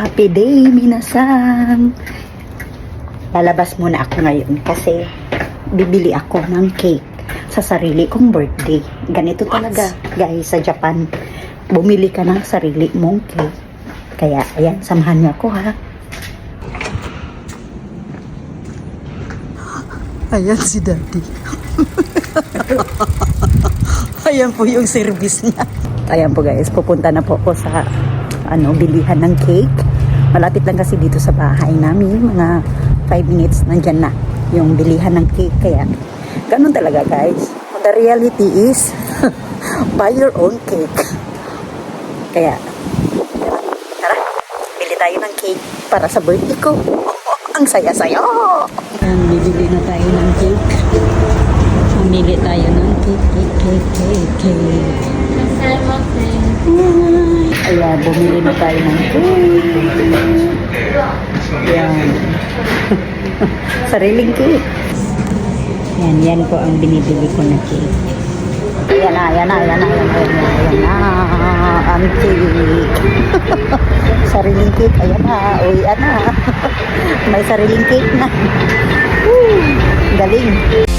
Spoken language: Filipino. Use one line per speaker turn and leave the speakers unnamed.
Happy day, minasang! Lalabas muna ako ngayon kasi bibili ako ng cake sa sarili kong birthday. Ganito talaga, guys, sa Japan. Bumili ka ng sarili mong cake. Kaya, ayan, samahan niyo ako, ha? Ayan si Daddy. Ayan po yung service niya. Ayan po guys, pupunta na po ako sa ano, bilihan ng cake. Malapit lang kasi dito sa bahay namin, mga 5 minutes nandyan na yung bilihan ng cake. Kaya, ganun talaga guys. The reality is, buy your own cake. Kaya, tara, bili tayo ng cake para sa birthday ko. ang saya-saya! Ayan, bibili na tayo ng cake. Pumili tayo ng cake, cake, cake, cake, cake. Ayan, bumili na tayo ng cake. Ayan. Sariling cake. Yan, yan po ang binibili ko na cake. Ayan na, ayan na, ayan na, ayan na, ayan na, ang cake. sariling cake, ayan na, uwi na. May sariling cake na. Galing.